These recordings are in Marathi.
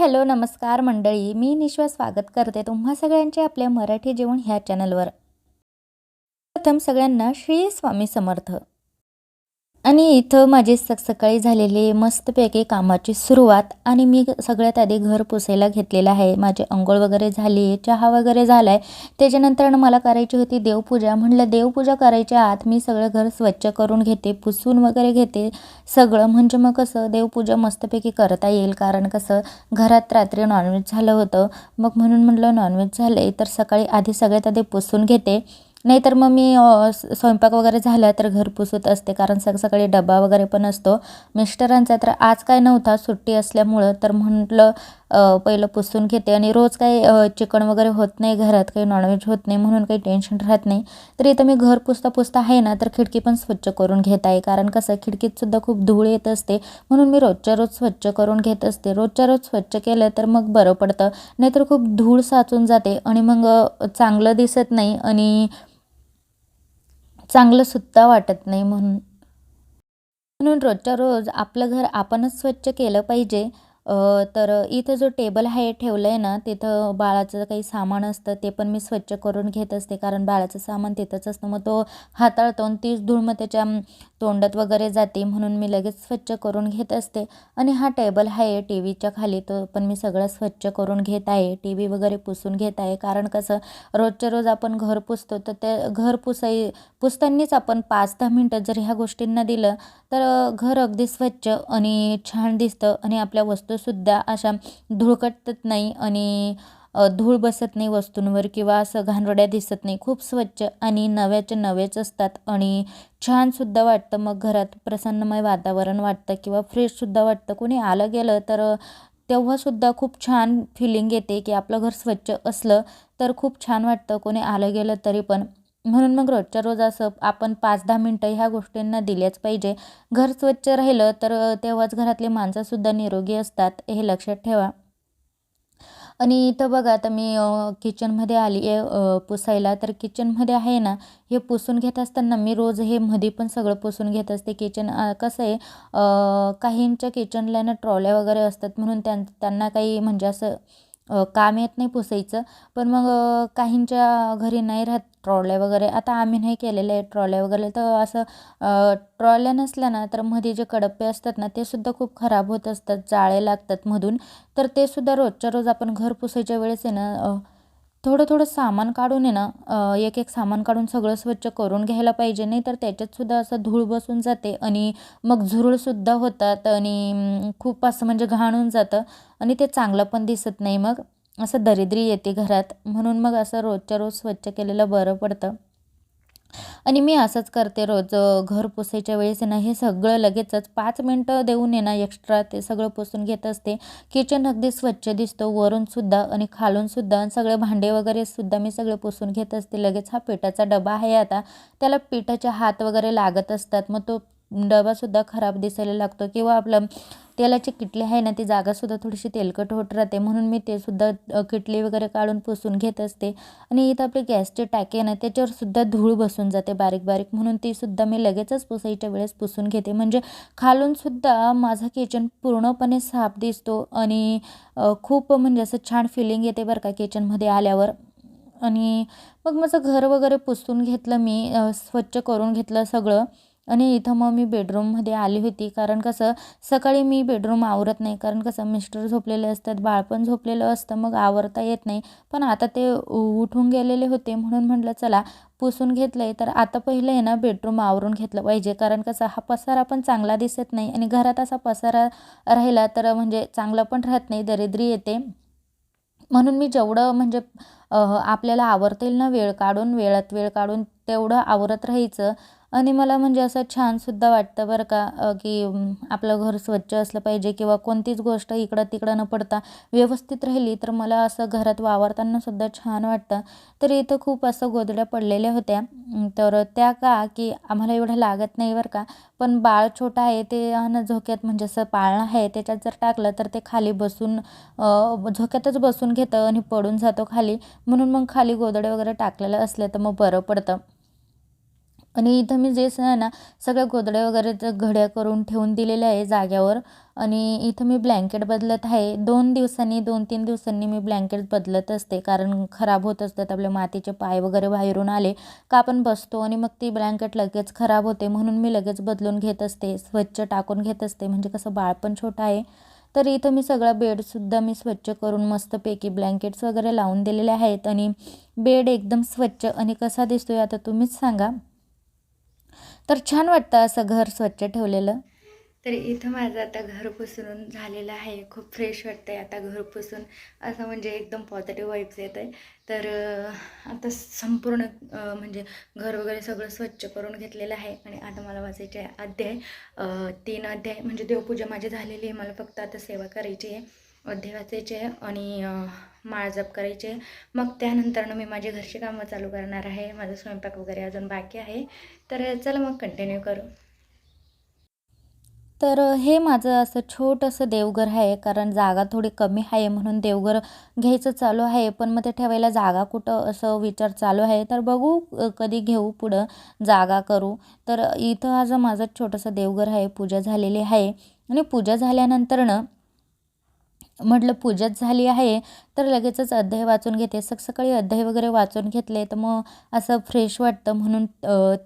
हॅलो नमस्कार मंडळी. मी निश्वा स्वागत करते तुम्हा सगळ्यांचे आपल्या मराठी जेवण ह्या चॅनलवर. प्रथम सगळ्यांना श्री स्वामी समर्थ. आणि इथं माझी स सकाळी झालेली मस्तपैकी कामाची सुरुवात आणि मी सगळ्यात आधी घर पुसायला घेतलेलं आहे. माझी अंघोळ वगैरे झाली चहा वगैरे झाला आहे त्याच्यानंतर मला करायची होती देवपूजा. म्हणलं देवपूजा करायच्या आत मी सगळं घर स्वच्छ करून घेते पुसून वगैरे घेते. सगळं म्हणजे मग कसं देवपूजा मस्तपैकी करता येईल. कारण कसं घरात रात्री नॉनव्हेज झालं होतं. मग म्हणून म्हटलं नॉनव्हेज झालं आहे तर सकाळी आधी सगळ्यात आधी पुसून घेते. नाहीतर मग मी स्वयंपाक वगैरे झाला तर घर पुसत असते. कारण सग सकाळी डबा वगैरे पण असतो. मिस्टरांचा तर आज काय नव्हता सुट्टी असल्यामुळं. तर म्हटलं पहिलं पुसून घेते. आणि रोज काही चिकन वगैरे होत नाही घरात. काही नॉनव्हेज होत नाही म्हणून काही टेन्शन राहत नाही. तर इथं मी घर पुसता पुसता आहे ना तर खिडकी पण स्वच्छ करून घेत आहे. कारण कसं खिडकीतसुद्धा खूप धूळ येत असते. म्हणून मी रोजच्या रोज स्वच्छ करून घेत असते. रोजच्या रोज स्वच्छ केलं तर मग बरं पडतं. नाहीतर खूप धूळ साचून जाते. आणि मग चांगलं दिसत नाही. आणि चांगलं सुद्धा वाटत नाही म्हणून. म्हणून रोजच्या रोज आपलं घर आपणच स्वच्छ केलं पाहिजे तर इथं जो टेबल आहे ठेवलं आहे ना तिथं बाळाचं काही सामान असतं ते पण मी स्वच्छ करून घेत असते कारण बाळाचं सामान तिथंच असतं. मग तो हाताळतो आणि तीच धूळ मग त्याच्या तोंडात वगैरे जाते म्हणून मी लगेच स्वच्छ करून घेत असते. आणि हा टेबल आहे टी व्हीच्या खाली तो पण मी सगळं स्वच्छ करून घेत आहे टी व्ही वगैरे पुसून घेत आहे. कारण कसं रोजच्या रोज आपण घर पुसतो तर ते घर पुसाई पुसतानीच आपण पाच दहा मिनटं जर ह्या गोष्टींना दिलं तर घर अगदी स्वच्छ आणि छान दिसतं आणि आपल्या वस्तू सुद्धा अशा धुळकटत नाही आणि धूळ बसत नाही वस्तूंवर किंवा असं घाणरड्या दिसत नाही. खूप स्वच्छ आणि नव्याचे नवेच असतात आणि छानसुद्धा वाटतं. मग घरात प्रसन्नमय वातावरण वाटतं किंवा फ्रेशसुद्धा वाटतं. कोणी आलं गेलं तर तेव्हासुद्धा खूप छान फिलिंग येते की आपलं घर स्वच्छ असलं तर खूप छान वाटतं. कोणी आलं गेलं तरी पण. म्हणून मग रोजच्या रोज असं आपण पाच दहा मिनटं ह्या गोष्टींना दिल्याच पाहिजे. घर स्वच्छ राहिलं तर तेव्हाच घरातली माणसंसुद्धा निरोगी असतात हे लक्षात ठेवा. आणि इथं बघा आता मी किचनमध्ये आली आहे पुसायला. तर किचनमध्ये आहे ना हे पुसून घेत असताना मी रोज हे मध्ये पण सगळं पुसून घेत असते. किचन कसं आहे काहींच्या किचनला ना ट्रॉल्या वगैरे असतात म्हणून त्यां त्यांना काही म्हणजे असं काम येत नाही पुसायचं. पण मग काहींच्या घरी नाही राहत ट्रॉल्या वगैरे. आता आम्ही नाही केलेले आहे ट्रॉल्या वगैरे. तर असं ट्रॉल्या नसल्या ना तर मध्ये जे कडप्पे असतात ना ते सुद्धा खूप खराब होत असतात. जाळे लागतात मधून. तर ते सुद्धा रोजच्या रोज आपण घर पुसायच्या वेळेस आहे ना थोडं थोडं सामान काढून आहे ना एक एक सामान काढून सगळं स्वच्छ करून घ्यायला पाहिजे. नाही तर त्याच्यातसुद्धा असं धूळ बसून जाते आणि मग झुरळसुद्धा होतात आणि खूप असं म्हणजे घाण जातं आणि ते चांगलं पण दिसत नाही मग. असं दरिद्री येते घरात. म्हणून मग असं रोजच्या रोज स्वच्छ केलेलं बरं पडतं. आणि मी असंच करते रोज घर पुसायच्या वेळेस ना हे सगळं लगेचच पाच मिनटं देऊन ये ना एक्स्ट्रा ते सगळं पुसून घेत असते. किचन अगदी स्वच्छ दिसतो वरूनसुद्धा आणि खालूनसुद्धा आणि सगळे भांडे वगैरे सुद्धा मी सगळे पुसून घेत असते. लगेच हा पिठाचा डबा आहे आता त्याला पिठाचे हात वगैरे लागत असतात मग तो डबासुद्धा खराब दिसायला लागतो किंवा आपलं तेलाची किटली आहे ना ती जागासुद्धा थोडीशी तेलकट होत राहते. म्हणून मी ते सुद्धा किटली वगैरे काढून पुसून घेत असते. आणि इथं आपली गॅसची टाकी आहे ना त्याच्यावर सुद्धा धूळ बसून जाते बारीक बारीक म्हणून ती सुद्धा मी लगेचच पुसायच्या वेळेस पुसून घेते. म्हणजे खालूनसुद्धा माझा किचन पूर्णपणे साफ दिसतो आणि खूप म्हणजे असं छान फिलिंग येते बरं का किचनमध्ये आल्यावर. आणि मग माझं घर वगैरे पुसून घेतलं मी स्वच्छ करून घेतलं सगळं. आणि इथं मग मी बेडरूममध्ये आली होती. कारण कसं सकाळी मी बेडरूम आवरत नाही. कारण कसं मिस्टर झोपलेले असतात बाळ पण झोपलेलं असतं मग आवरता येत नाही. पण आता ते उठून गेलेले होते. म्हणून म्हटलं चला पुसून घेतलं आहे तर आता पहिलं आहे ना बेडरूम आवरून घेतलं पाहिजे. कारण कसं हा पसारा पण चांगला दिसत नाही. आणि घरात असा पसारा राहिला तर म्हणजे चांगला पण राहत नाही दरिद्री येते. म्हणून मी जेवढं म्हणजे आपल्याला आवरता येईल ना वेळ काढून वेळात वेळ काढून तेवढं आवरत राहायचं. आणि मला म्हणजे असं छानसुद्धा वाटतं बरं का की आपलं घर स्वच्छ असलं पाहिजे किंवा कोणतीच गोष्ट इकडं तिकडं न पडता व्यवस्थित राहिली तर मला असं घरात वावरतानासुद्धा छान वाटतं. तर इथं खूप असं गोदड्या पडलेल्या होत्या. तर त्या का की आम्हाला एवढं लागत नाही बरं का पण बाळ छोटा आहे ते न झोक्यात म्हणजे असं पाळणं आहे त्याच्यात जर टाकलं तर ते खाली बसून झोक्यातच बसून घेतं आणि पडून जातो खाली. म्हणून मग खाली गोदडे वगैरे टाकलेलं असले तर मग बरं पडतं. आणि इथं मी जे ना सगळ्या गोदड्या वगैरे घड्या करून ठेवून दिलेल्या आहे जाग्यावर. आणि इथं मी ब्लँकेट बदलत आहे. दोन दिवसांनी दोन तीन दिवसांनी मी ब्लँकेट बदलत असते. कारण खराब होत असतात आपले मातीचे पाय वगैरे बाहेरून आले का आपण बसतो आणि मग ती ब्लँकेट लगेच खराब होते म्हणून मी लगेच बदलून घेत असते. स्वच्छ टाकून घेत असते. म्हणजे कसं बाळ पण छोटं आहे. तर इथं मी सगळा बेडसुद्धा मी स्वच्छ करून मस्तपैकी ब्लँकेट्स वगैरे लावून दिलेले आहेत. आणि बेड एकदम स्वच्छ आणि कसा दिसतोय आता तुम्हीच सांगा. तर छान वाटतं असं घर स्वच्छ ठेवलेलं. तर इथं माझं आता घर पुसून झालेलं आहे. खूप फ्रेश वाटतं आहे आता घर पुसून. असं म्हणजे एकदम पॉझिटिव्ह वाईब्स येत आहे तर आता संपूर्ण म्हणजे घर वगैरे सगळं स्वच्छ करून घेतलेलं आहे. आणि आता मला वाचायचे आहे अध्याय तीन अध्याय. म्हणजे देवपूजा माझी झालेली आहे. मला फक्त आता सेवा करायची आहे. अध्याय वाचायचे आणि माळजप माळ जप करायचे. मग त्यानंतरनं मी माझे घरचे कामं चालू करणार आहे. माझा स्वयंपाक वगैरे अजून बाकी आहे. तर चला मग कंटिन्यू करू. तर हे माझं असं छोटंसं देवघर आहे. कारण जागा थोडी कमी आहे म्हणून देवघर घ्यायचं चालू आहे. पण मग ते ठेवायला जागा कुठं असं विचार चालू आहे. तर बघू कधी घेऊ पुढं जागा करू. तर इथं आज माझं छोटंसं देवघर आहे. पूजा झालेली आहे. आणि पूजा झाल्यानंतरनं म्हटलं पूजाच झाली आहे. तर लगेचच अध्याय वाचून घेते. सक सकाळी अध्याय वगैरे वाचून घेतले तर मग असं फ्रेश वाटतं. म्हणून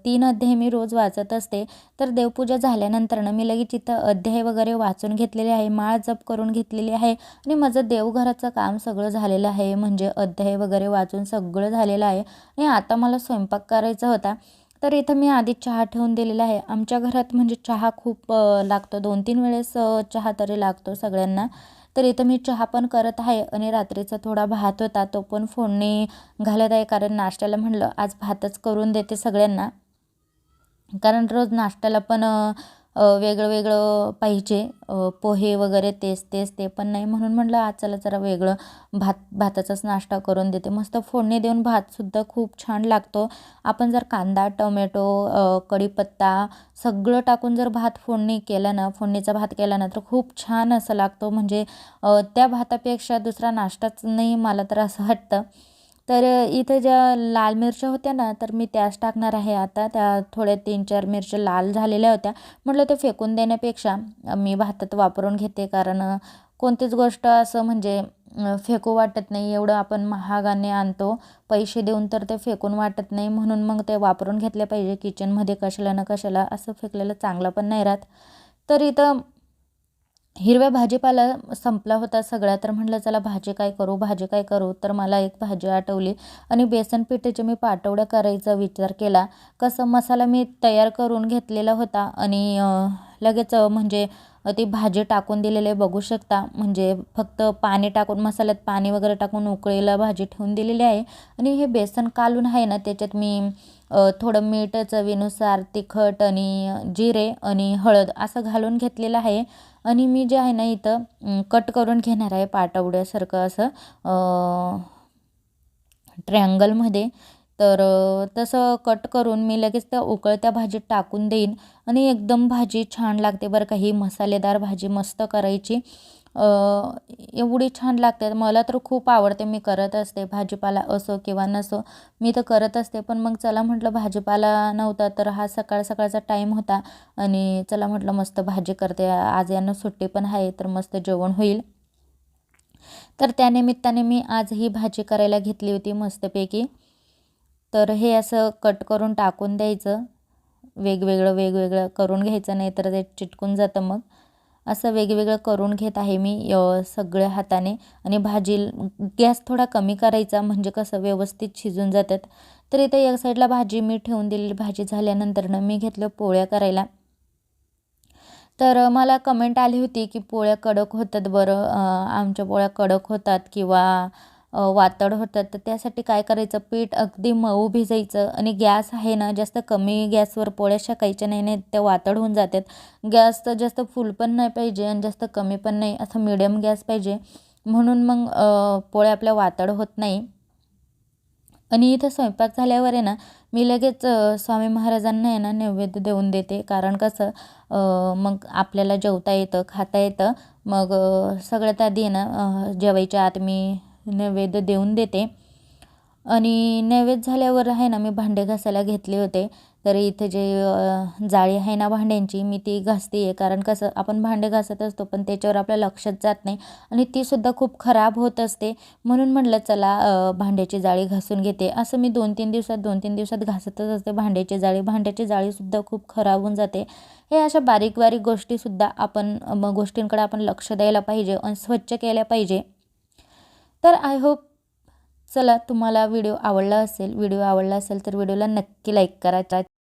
तीन अध्याय मी रोज वाचत असते. तर देवपूजा झाल्यानंतरनं मी लगेच इथं अध्याय वगैरे वाचून घेतलेले आहे. माळ जप करून घेतलेली आहे. आणि माझं देवघराचं काम सगळं झालेलं आहे. म्हणजे अध्याय वगैरे वाचून सगळं झालेलं आहे. आणि आता मला स्वयंपाक करायचा होता. तर इथं मी आधी चहा ठेवून दिलेला आहे. आमच्या घरात म्हणजे चहा खूप लागतो. दोन तीन वेळेस चहा तरी लागतो सगळ्यांना. तर इथं मी चहा पण करत आहे आणि रात्रीचा थोडा भात होता तो पण फोडणी घालत आहे कारण नाश्त्याला म्हणलं आज भातच करून देते सगळ्यांना. कारण रोज नाश्त्याला पण वेगळं वेगळं पाहिजे. पोहे वगैरे तेच तेच ते पण नाही. म्हणून म्हटलं आज चला जरा वेगळं भात भाताचाच नाश्ता करून देते. मस्त फोडणी देऊन भातसुद्धा खूप छान लागतो. आपण जर कांदा टोमॅटो कढीपत्ता सगळं टाकून जर भात फोडणी केला ना फोडणीचा भात केला ना तर खूप छान असं लागतो. म्हणजे त्या भातापेक्षा दुसरा नाश्ताच नाही मला तर असं वाटतं. तर इथं ज्या लाल मिरच्या होत्या ना तर मी त्याच टाकणार आहे आता. त्या थोड्या तीन चार मिरच्या लाल झालेल्या होत्या. म्हटलं ते फेकून देण्यापेक्षा मी भातात वापरून घेते. कारण कोणतीच गोष्ट असं म्हणजे फेकू वाटत नाही. एवढं आपण महागाने आणतो. पैसे देऊन तर ते फेकून वाटत नाही. म्हणून मग ते वापरून घेतले पाहिजे. किचनमध्ये कशाला ना कशाला असं फेकलेलं चांगलं पण नाही राहत. तर इथं हिरव्या भाजीपाला संपला होता सगळा तर म्हटलं चला भाजी काय करू? भाजी काय करू? तर मला एक भाजी आठवली आणि बेसन पिठेचे मी पाटवड्या करायचा विचार केला. कसं मसाला मी तयार करून घेतलेला होता आणि लगेच म्हणजे ती भाजी टाकून दिलेले बघू शकता. म्हणजे फक्त पाणी टाकून मसाल्यात पाणी वगैरे टाकून उकळीला भाजी ठेवून दिलेली आहे आणि हे बेसन कालून आहे ना त्याच्यात मी थोडं मीठ चवीनुसार तिखट आणि जिरे आणि हळद असं घालून घेतलेलं आहे. आणि मी जे आहे ना इथं कट करून घेणार आहे पाटवड्यासारखं असं ट्रँगलमध्ये तर तसं कट करून मी लगेच त्या उकळत्या भाजीत टाकून देईन. आणि एकदम भाजी छान लागते बरं का ही मसालेदार भाजी मस्त करायची. एवढी छान लागते. मला तर खूप आवडते. मी करत असते. भाजीपाला असो किंवा नसो मी तर करत असते. पण मग चला म्हटलं भाजीपाला नव्हता तर हा सकाळ सकाळचा टाईम होता आणि चला म्हटलं मस्त भाजी करते. आज यांना सुट्टी पण आहे तर मस्त जेवण होईल. तर त्यानिमित्ताने मी आज ही भाजी करायला घेतली होती मस्तपैकी. तर हे असं कट करून टाकून द्यायचं. वेगवेगळं वेगवेगळं करून घ्यायचं नाही तर ते चिटकून जातं मग. असं वेगवेगळं करून घेत आहे मी सगळ्या हाताने. आणि भाजी गॅस थोडा कमी करायचा म्हणजे कसं व्यवस्थित शिजून जातात. तर इथे एक साईडला भाजी मी ठेवून दिलेली भाजी झाल्यानंतरनं मी घेतलं पोळ्या करायला. तर मला कमेंट आली होती की पोळ्या कडक होतात बरं. आमच्या पोळ्या कडक होतात किंवा वातड होतात तर त्यासाठी काय करायचं? पीठ अगदी मऊ भिजायचं आणि गॅस आहे ना जास्त कमी गॅसवर पोळ्या शेकायच्या नाही नाही त्या वातड होऊन जातात. गॅस तर जास्त फुल पण नाही पाहिजे आणि जास्त कमी पण नाही. असं मिडियम गॅस पाहिजे. म्हणून मग पोळ्या आपल्या वातड होत नाही. आणि इथं स्वयंपाक झाल्यावर आहे ना मी लगेच स्वामी महाराजांना आहे ना नैवेद्य देऊन देते. कारण कसं मग आपल्याला जेवता येतं खाता येतं. मग सगळ्यात आधी आहे ना जेवायच्या आत मी नैवेद्य देऊन देते. आणि नैवेद्य झाल्यावर आहे ना मी भांडे घासायला घेतले होते. तर इथे जे जाळी आहे ना भांड्यांची मी ती घासते आहे कारण कसं आपण भांडे घासत असतो पण त्याच्यावर आपल्या लक्षच जात नाही. आणि तीसुद्धा खूप खराब होत असते. म्हणून म्हटलं चला भांड्याची जाळी घासून घेते. असं मी दोन तीन दिवसात दोन तीन दिवसात घासतच असते भांड्याची जाळी. भांड्याची जाळीसुद्धा खूप खराब होऊन जाते. हे अशा बारीक बारीक गोष्टीसुद्धा आपण मग गोष्टींकडे आपण लक्ष द्यायला पाहिजे आणि स्वच्छ केल्या पाहिजे. तर आय होप चला तुम्हाला व्हिडिओ आवडला असेल व्हिडिओ आवडला असेल तर व्हिडिओला नक्की लाईक करा.